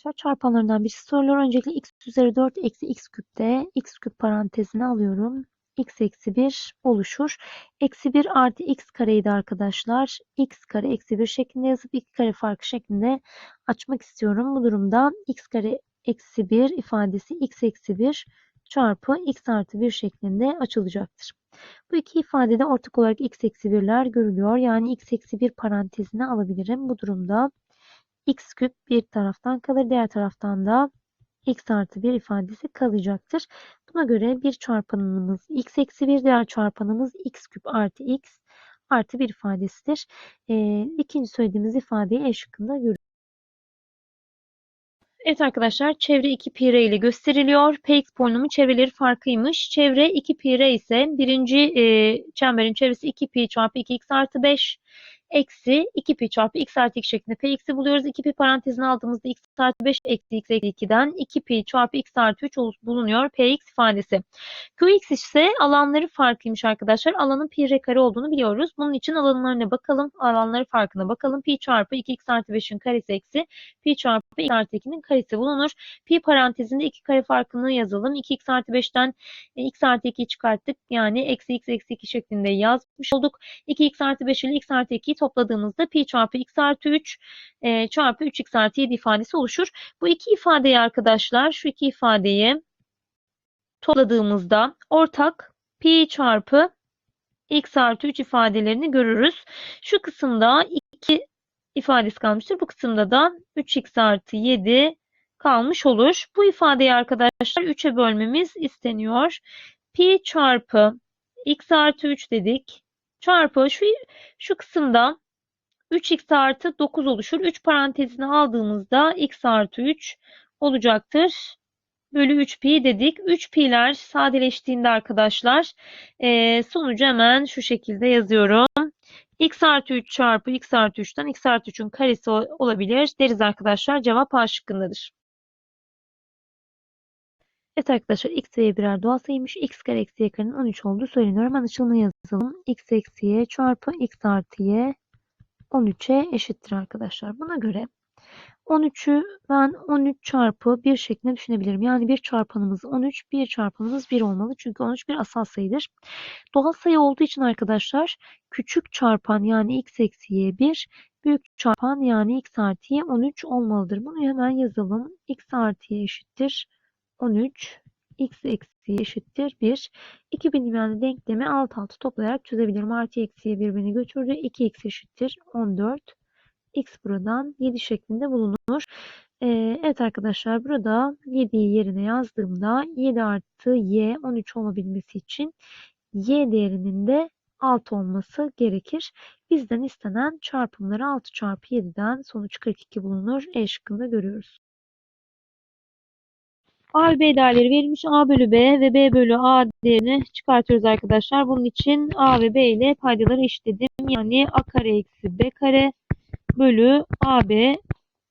arkadaşlar. Çarpanlarından birisi soruluyor. Öncelikle x üzeri 4 eksi x küpte x küp parantezine alıyorum. x eksi 1 oluşur. Eksi 1 artı x kareydi arkadaşlar. x kare eksi 1 şeklinde yazıp 2 kare farkı şeklinde açmak istiyorum. Bu durumda x kare eksi 1 ifadesi x eksi 1 çarpı x artı 1 şeklinde açılacaktır. Bu iki ifadede ortak olarak x eksi 1'ler görülüyor. Yani x eksi 1 parantezine alabilirim. Bu durumda x küp bir taraftan kalır. Diğer taraftan da x artı 1 ifadesi kalacaktır. Buna göre bir çarpanımız x eksi 1 diğer çarpanımız x küp artı x artı 1 ifadesidir. Ee, ikinci söylediğimiz ifadeyi E şıkkında görüyoruz. Evet arkadaşlar çevre 2 pi ile gösteriliyor. Px polinomu çevreleri farkıymış. Çevre 2 pi ise birinci e, çemberin çevresi 2 pi çarpı 2x artı 5 eksi 2 pi çarpı x artı 2 şeklinde px'i buluyoruz. 2 pi parantezine aldığımızda x artı 5 eksi x eksi 2'den 2 pi çarpı x artı 3 bulunuyor px ifadesi. qx ise alanları farklıymış arkadaşlar. Alanın pi r kare olduğunu biliyoruz. Bunun için alanlarına bakalım. Alanları farkına bakalım. Pi çarpı 2x artı 5'in karesi eksi pi çarpı x artı 2'nin karesi bulunur. Pi parantezinde 2 kare farkını yazalım. 2x artı 5'ten e, x artı 2'yi çıkarttık. Yani eksi x eksi 2 şeklinde yazmış olduk. 2x artı 5 ile x artı 2'yi topladığımızda pi çarpı x artı 3 e, çarpı 3x artı 7 ifadesi oluşur. Bu iki ifadeyi arkadaşlar şu iki ifadeyi topladığımızda ortak pi çarpı x artı 3 ifadelerini görürüz. Şu kısımda 2 ifadesi kalmıştır. Bu kısımda da 3x artı 7 kalmış olur. Bu ifadeyi arkadaşlar 3'e bölmemiz isteniyor. Pi çarpı x artı 3 dedik. Çarpı şu, şu kısımda 3x artı 9 oluşur. 3 parantezine aldığımızda x artı 3 olacaktır. Bölü 3 pi dedik. 3 pi'ler sadeleştiğinde arkadaşlar e, sonucu hemen şu şekilde yazıyorum. x artı 3 çarpı x artı 3'ten x artı 3'ün karesi olabilir deriz arkadaşlar. Cevap A şıkkındadır. Evet arkadaşlar x ve y birer doğal sayıymış. x kare eksi y karenin 13 olduğu söyleniyor. Hemen açılımını yazalım. x eksi y çarpı x artı y 13'e eşittir arkadaşlar. Buna göre 13'ü ben 13 çarpı 1 şeklinde düşünebilirim. Yani bir çarpanımız 13, bir çarpanımız 1 olmalı. Çünkü 13 bir asal sayıdır. Doğal sayı olduğu için arkadaşlar küçük çarpan yani x eksi y 1, büyük çarpan yani x artı y 13 olmalıdır. Bunu hemen yazalım. x artı y eşittir 13 x eksi eşittir 1. 2 bilinmeyenli denklemi alt alta toplayarak çözebilirim. Artı eksiye birbirini götürdü. 2x eşittir 14. x buradan 7 şeklinde bulunur. Ee, evet arkadaşlar burada 7'yi yerine yazdığımda 7 artı y 13 olabilmesi için y değerinin de 6 olması gerekir. Bizden istenen çarpımları 6 çarpı 7'den sonuç 42 bulunur. E şıkkında görüyoruz. A ve B değerleri verilmiş. A bölü B ve B bölü A değerini çıkartıyoruz arkadaşlar. Bunun için A ve B ile paydaları eşitledim. Yani A kare eksi B kare bölü AB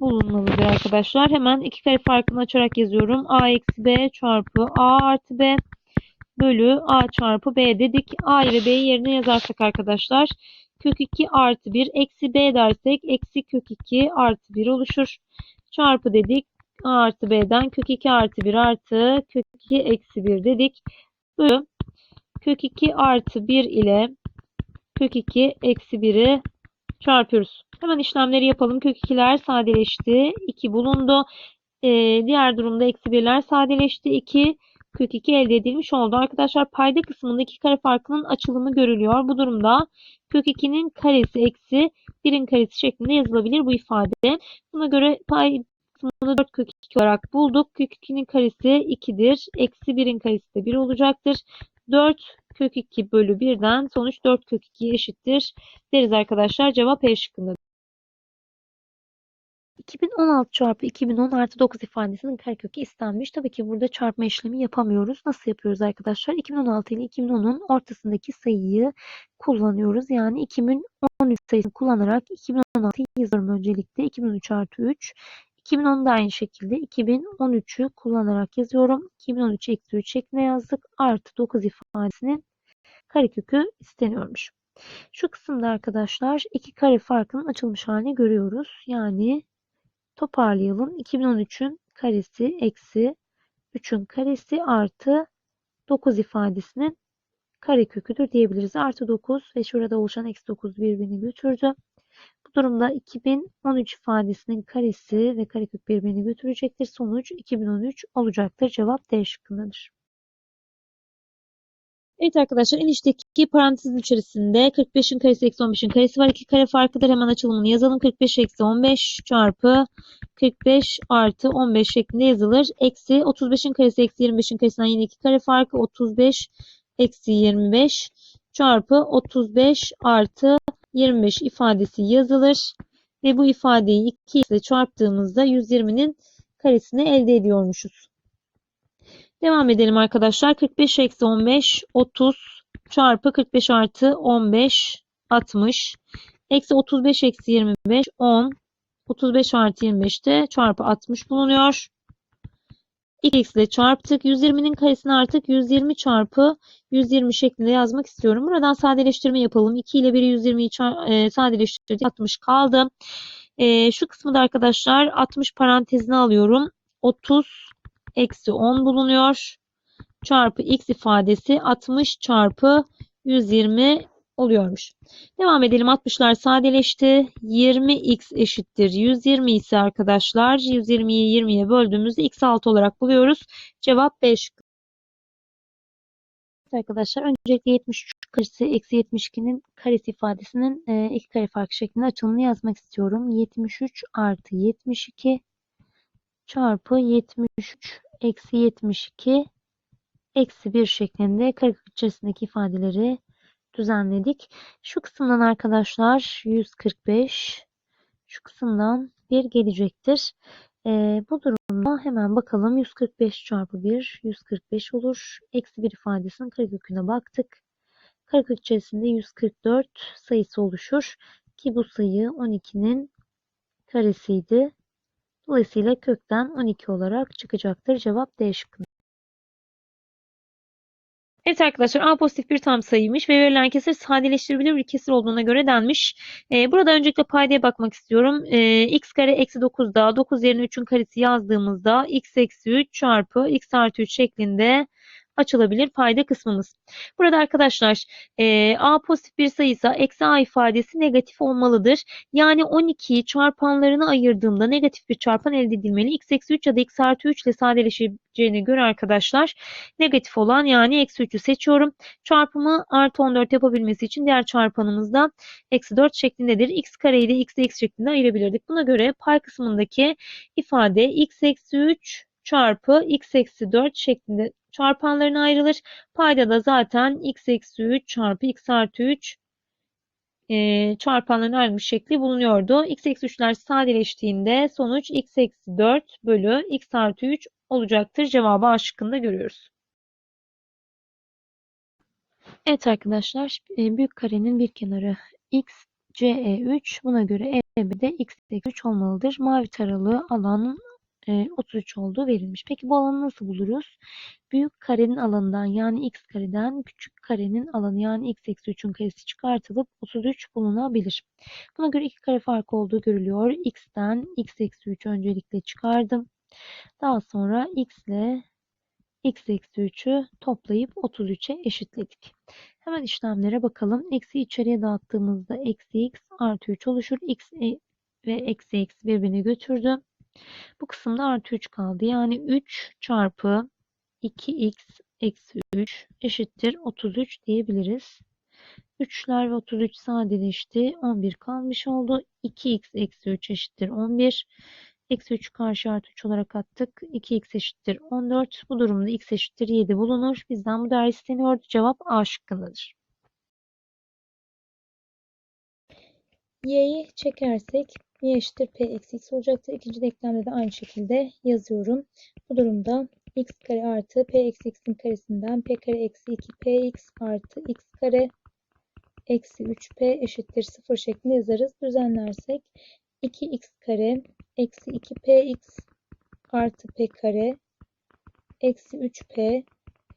bulunmalıdır arkadaşlar. Hemen iki kare farkını açarak yazıyorum. A eksi B çarpı A artı B bölü A çarpı B dedik. A ve B'yi yerine yazarsak arkadaşlar kök 2 artı 1 eksi B dersek eksi kök 2 artı 1 oluşur. Çarpı dedik. A artı B'den kök 2 artı 1 artı kök 2 eksi 1 dedik. Bölü kök 2 artı 1 ile kök 2 eksi 1'i çarpıyoruz. Hemen işlemleri yapalım. Kök 2'ler sadeleşti. 2 bulundu. Ee, diğer durumda eksi 1'ler sadeleşti. 2 kök 2 elde edilmiş oldu. Arkadaşlar payda kısmında iki kare farkının açılımı görülüyor. Bu durumda kök 2'nin karesi eksi 1'in karesi şeklinde yazılabilir bu ifade. Buna göre pay kısmını 4 kök 2 olarak bulduk. Kök 2'nin karesi 2'dir. Eksi 1'in karesi de 1 olacaktır. 4 kök 2 bölü 1'den sonuç 4 kök 2 eşittir deriz arkadaşlar. Cevap E şıkkında. 2016 çarpı 2010 artı 9 ifadesinin karekökü istenmiş. Tabii ki burada çarpma işlemi yapamıyoruz. Nasıl yapıyoruz arkadaşlar? 2016 ile 2010'un ortasındaki sayıyı kullanıyoruz. Yani 2013 sayısını kullanarak 2016'yı yazıyorum öncelikle. 2013 artı 3. 2010 da aynı şekilde 2013'ü kullanarak yazıyorum. 2013 eksi 3 şeklinde yazdık. Artı 9 ifadesinin karekökü isteniyormuş. Şu kısımda arkadaşlar iki kare farkının açılmış halini görüyoruz. Yani Toparlayalım. 2013'ün karesi eksi 3'ün karesi artı 9 ifadesinin kareköküdür diyebiliriz. Artı 9 ve şurada oluşan eksi 9 birbirini götürdü. Durumda 2013 ifadesinin karesi ve karekök birbirini götürecektir. Sonuç 2013 olacaktır. Cevap D şıkkındadır. Evet arkadaşlar enişteki parantezin içerisinde 45'in karesi eksi 15'in karesi var. 2 kare farkıdır. Hemen açılımını yazalım. 45 eksi 15 çarpı 45 artı 15 şeklinde yazılır. Eksi 35'in karesi eksi 25'in karesinden yine 2 kare farkı 35 eksi 25 çarpı 35 artı 25 ifadesi yazılır. Ve bu ifadeyi 2 ile çarptığımızda 120'nin karesini elde ediyormuşuz. Devam edelim arkadaşlar. 45 eksi 15 30 çarpı 45 artı 15 60 eksi 35 eksi 25 10 35 artı 25 de çarpı 60 bulunuyor. 2x ile çarptık. 120'nin karesini artık 120 çarpı 120 şeklinde yazmak istiyorum. Buradan sadeleştirme yapalım. 2 ile 1'i 120'yi e, sadeleştirdik. 60 kaldı. E, şu kısmı da arkadaşlar 60 parantezine alıyorum. 30 eksi 10 bulunuyor. Çarpı x ifadesi 60 çarpı 120 oluyormuş. Devam edelim. 60'lar sadeleşti. 20x eşittir. 120 ise arkadaşlar 120'yi 20'ye böldüğümüzde x 6 olarak buluyoruz. Cevap 5. Arkadaşlar öncelikle 73 karesi eksi 72'nin karesi ifadesinin e, iki kare farkı şeklinde açılımını yazmak istiyorum. 73 artı 72 çarpı 73 eksi 72 eksi 1 şeklinde karekök içerisindeki ifadeleri düzenledik. Şu kısımdan arkadaşlar 145 şu kısımdan 1 gelecektir. Ee, bu durumda hemen bakalım 145 çarpı 1 145 olur. Eksi 1 ifadesinin kareköküne baktık. Karekök içerisinde 144 sayısı oluşur. Ki bu sayı 12'nin karesiydi. Dolayısıyla kökten 12 olarak çıkacaktır. Cevap D şıkkında. Evet arkadaşlar A pozitif bir tam sayıymış ve verilen kesir sadeleştirilebilir bir kesir olduğuna göre denmiş. Ee, burada öncelikle paydaya bakmak istiyorum. Ee, x kare eksi 9'da 9 yerine 3'ün karesi yazdığımızda x eksi 3 çarpı x artı 3 şeklinde açılabilir payda kısmımız. Burada arkadaşlar e, a pozitif bir sayıysa eksi a ifadesi negatif olmalıdır. Yani 12'yi çarpanlarına ayırdığımda negatif bir çarpan elde edilmeli. x eksi 3 ya da x artı 3 ile sadeleşeceğine göre arkadaşlar negatif olan yani eksi 3'ü seçiyorum. Çarpımı artı 14 yapabilmesi için diğer çarpanımız da eksi 4 şeklindedir. x kareyi de x x şeklinde ayırabilirdik. Buna göre pay kısmındaki ifade x eksi 3 çarpı x eksi 4 şeklinde çarpanlarına ayrılır. Payda da zaten x eksi 3 çarpı x artı 3 e, çarpanların ayrılmış şekli bulunuyordu. x eksi 3'ler sadeleştiğinde sonuç x eksi 4 bölü x artı 3 olacaktır. Cevabı A şıkkında görüyoruz. Evet arkadaşlar e, büyük karenin bir kenarı x CE3 buna göre EB de x eksi 3 olmalıdır. Mavi taralı alanın 33 e, olduğu verilmiş. Peki bu alanı nasıl buluruz? Büyük karenin alanından yani x kareden küçük karenin alanı yani x eksi 3'ün karesi çıkartılıp 33 bulunabilir. Buna göre iki kare farkı olduğu görülüyor. x'ten x eksi 3 öncelikle çıkardım. Daha sonra x ile x eksi 3'ü toplayıp 33'e eşitledik. Hemen işlemlere bakalım. Eksi içeriye dağıttığımızda eksi x artı 3 oluşur. x e ve eksi x birbirini götürdü. Bu kısımda artı 3 kaldı. Yani 3 çarpı 2x eksi 3 eşittir 33 diyebiliriz. 3'ler ve 33 sadeleşti. 11 kalmış oldu. 2x eksi 3 eşittir 11. Eksi 3 karşı artı 3 olarak attık. 2x eşittir 14. Bu durumda x eşittir 7 bulunur. Bizden bu değer isteniyordu. Cevap A şıkkındadır. Y'yi çekersek y eşittir p eksi x olacaktır. İkinci denklemde de aynı şekilde yazıyorum. Bu durumda x kare artı p eksi x'in karesinden p kare eksi 2px artı x kare eksi 3p eşittir 0 şeklinde yazarız. Düzenlersek 2x kare eksi 2px artı p kare eksi 3p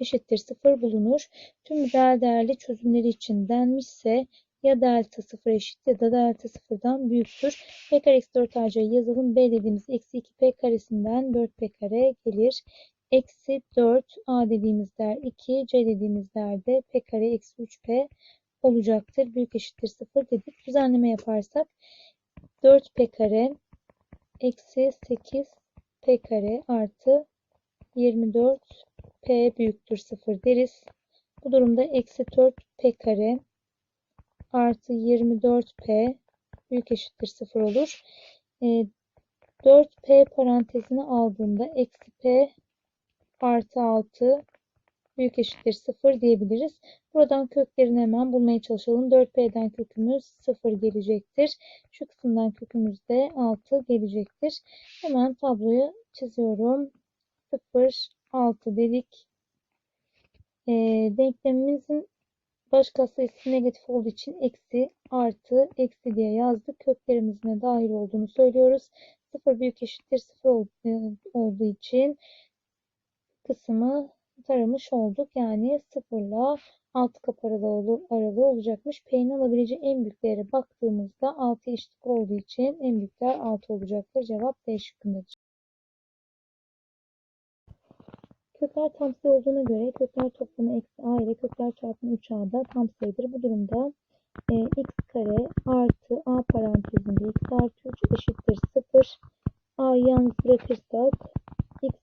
eşittir 0 bulunur. Tüm reel değerli çözümleri için denmişse ya delta 0 eşit ya da delta 0'dan büyüktür. P kare eksi 4 AC'yi yazalım. B dediğimiz eksi 2P karesinden 4P kare gelir. Eksi 4 A dediğimiz değer 2 C dediğimiz değer de P kare eksi 3P olacaktır. Büyük eşittir 0 dedik. Düzenleme yaparsak 4P kare eksi 8P kare artı 24P büyüktür 0 deriz. Bu durumda eksi 4P kare artı 24P büyük eşittir 0 olur. E, 4P parantezine aldığımda eksi P artı 6 büyük eşittir 0 diyebiliriz. Buradan köklerini hemen bulmaya çalışalım. 4P'den kökümüz 0 gelecektir. Şu kısımdan kökümüz de 6 gelecektir. Hemen tabloyu çiziyorum. 0, 6 dedik. E, denklemimizin baş katsayısı negatif olduğu için eksi, artı, eksi diye yazdık. Köklerimizin dahil olduğunu söylüyoruz. 0 büyük eşittir 0 olduğu için kısmı taramış olduk. Yani 0 ile 6 kapı aralığı, aralığı olacakmış. P'nin alabileceği en büyük değere baktığımızda 6 eşitlik olduğu için en büyük değer 6 olacaktır. Cevap D şıkkındadır. Kökler tam sayı olduğuna göre kökler toplamı eksi a ile kökler çarpımı 3a'da tam sayıdır. Bu durumda e, x kare artı a parantezinde x artı 3 eşittir 0. a'yı yalnız bırakırsak x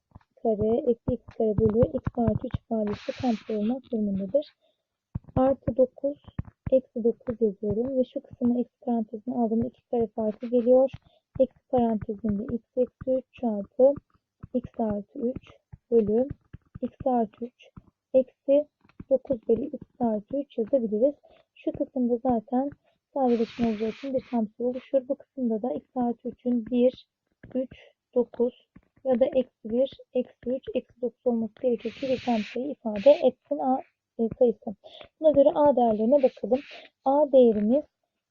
kare eksi x kare bölü x artı 3 ifadesi tam sayı olmak durumundadır. Artı 9 eksi 9 yazıyorum ve şu kısmı eksi parantezine aldığımda 2 kare farkı geliyor. Eksi parantezinde x eksi 3 çarpı x artı 3 bölü x artı 3 eksi 9 bölü x artı 3 yazabiliriz. Şu kısımda zaten sadeleşme olacağı için bir sayı oluşur. Bu kısımda da x artı 3'ün 1, 3, 9 ya da eksi 1, eksi 3, eksi 9 olması gerekir ki bir tam sayı ifade etsin a e, sayısı. Buna göre a değerlerine bakalım. a değerimiz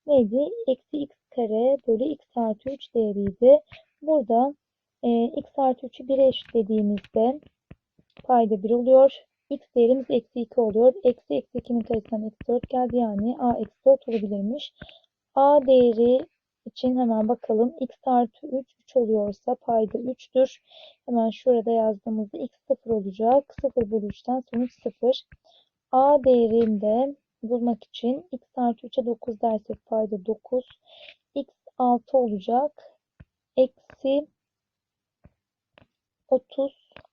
neydi? Eksi x kare bölü x artı 3 değeriydi. Burada e, x artı 3'ü 1'e eşitlediğimizde payda 1 oluyor. X değerimiz eksi 2 oluyor. Eksi eksi 2'nin karesinden eksi 4 geldi. Yani A eksi 4 olabilirmiş. A değeri için hemen bakalım. X artı 3 3 oluyorsa payda 3'tür. Hemen şurada yazdığımızda X 0 olacak. 0 bölü 3'ten sonuç 0. A değerini de bulmak için X artı 3'e 9 dersek payda 9. X 6 olacak. Eksi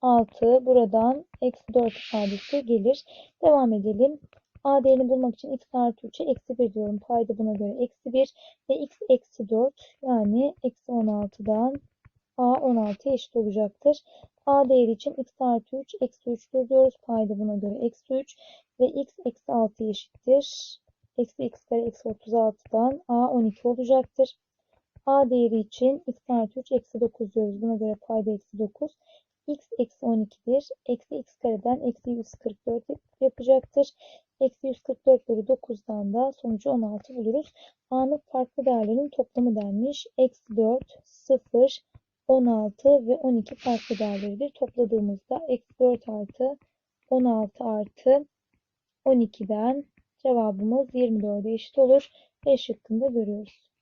36 buradan eksi 4 ifadesi gelir. Devam edelim. A değerini bulmak için x artı 3'e eksi 1 diyorum. Payda buna göre eksi 1 ve x eksi 4 yani eksi 16'dan A 16'ya eşit olacaktır. A değeri için x artı 3 eksi 3 diyoruz. Payda buna göre eksi 3 ve x eksi 6 eşittir. Eksi x kare eksi 36'dan A 12 olacaktır. A değeri için x artı 3 eksi 9 diyoruz. Buna göre payda eksi 9. x eksi 12'dir. Eksi x kareden eksi 144 yapacaktır. Eksi 144 bölü 9'dan da sonucu 16 buluruz. A'nın farklı değerlerinin toplamı denmiş. Eksi 4, 0, 16 ve 12 farklı değerleridir. Topladığımızda eksi 4 artı 16 artı 12'den cevabımız 24'e eşit olur. B şıkkında görüyoruz.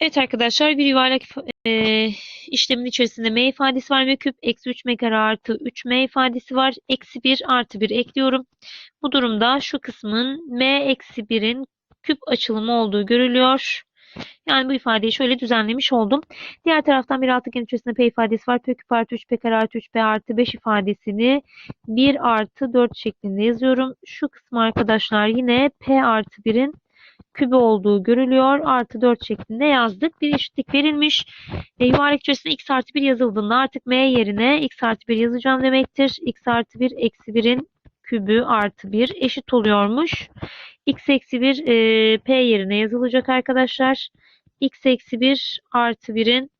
Evet arkadaşlar bir yuvarlak e, işlemin içerisinde m ifadesi var ve küp eksi 3 m kare artı 3m ifadesi var. Eksi 1 artı 1 ekliyorum. Bu durumda şu kısmın m eksi 1'in küp açılımı olduğu görülüyor. Yani bu ifadeyi şöyle düzenlemiş oldum. Diğer taraftan bir altıgen içerisinde p ifadesi var. p küp artı 3 p kare artı 3 p artı 5 ifadesini 1 artı 4 şeklinde yazıyorum. Şu kısmı arkadaşlar yine p artı 1'in kübü olduğu görülüyor. Artı 4 şeklinde yazdık. Bir eşitlik verilmiş. E, yuvarlak içerisinde x artı 1 yazıldığında artık m yerine x artı 1 yazacağım demektir. x artı 1 eksi 1'in kübü artı 1 eşit oluyormuş. x eksi 1 e, p yerine yazılacak arkadaşlar. x eksi 1 artı 1'in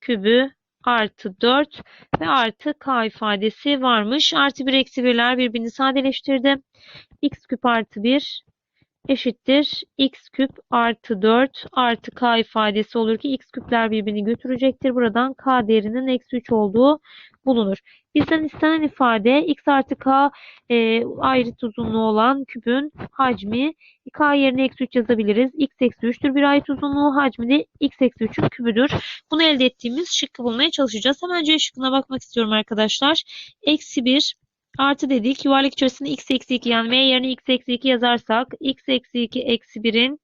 kübü artı 4 ve artı k ifadesi varmış. Artı 1 eksi 1'ler birbirini sadeleştirdi. x küp artı 1 eşittir x küp artı 4 artı k ifadesi olur ki x küpler birbirini götürecektir. Buradan k değerinin eksi 3 olduğu bulunur. Bizden istenen ifade x artı k e, ayrıt uzunluğu olan küpün hacmi. k yerine eksi 3 yazabiliriz. x eksi 3'tür bir ayrıt uzunluğu. Hacmi de x eksi 3'ün kübüdür. Bunu elde ettiğimiz şıkkı bulmaya çalışacağız. Hemen C şıkkına bakmak istiyorum arkadaşlar. Eksi 1 artı dedik. Yuvarlak içerisinde x eksi 2 yani m yerine x eksi 2 yazarsak x eksi 2 eksi 1'in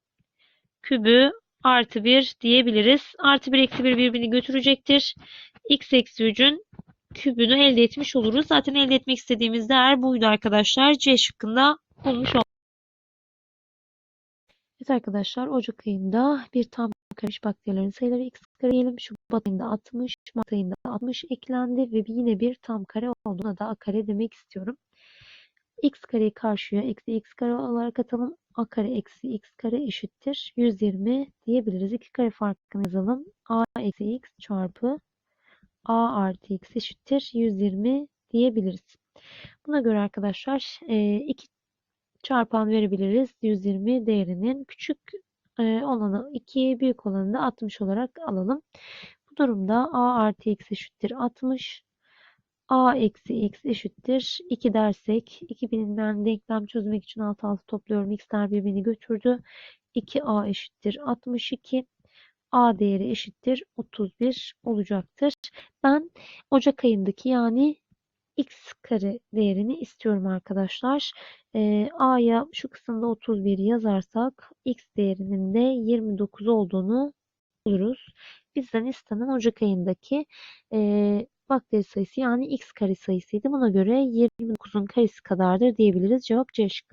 kübü artı 1 diyebiliriz. Artı 1 eksi 1 birbirini götürecektir. x eksi 3'ün kübünü elde etmiş oluruz. Zaten elde etmek istediğimiz değer buydu arkadaşlar. C şıkkında bulmuş olduk. Evet arkadaşlar Ocak ayında bir tam karış bakterilerin sayıları x kare diyelim. Şubat ayında 60, Mart ayında 60 eklendi ve yine bir tam kare olduğuna da a kare demek istiyorum. x kareyi karşıya eksi x kare olarak atalım. a kare eksi x kare eşittir 120 diyebiliriz. İki kare farkını yazalım. a eksi x çarpı a artı x eşittir 120 diyebiliriz. Buna göre arkadaşlar iki çarpan verebiliriz. 120 değerinin küçük olanı 2, büyük olanı da 60 olarak alalım. Bu durumda a artı x eşittir 60. a eksi x eşittir 2 dersek 2 bilinmeyen denklem çözmek için alt alta topluyorum. x'ler birbirini götürdü. 2a eşittir 62. a değeri eşittir 31 olacaktır. Ben Ocak ayındaki yani x kare değerini istiyorum arkadaşlar. Ee, A'ya şu kısımda 31 yazarsak x değerinin de 29 olduğunu buluruz. Bizden istenen Ocak ayındaki e, bakteri sayısı yani x kare sayısıydı. Buna göre 29'un karesi kadardır diyebiliriz. Cevap C şıkkı.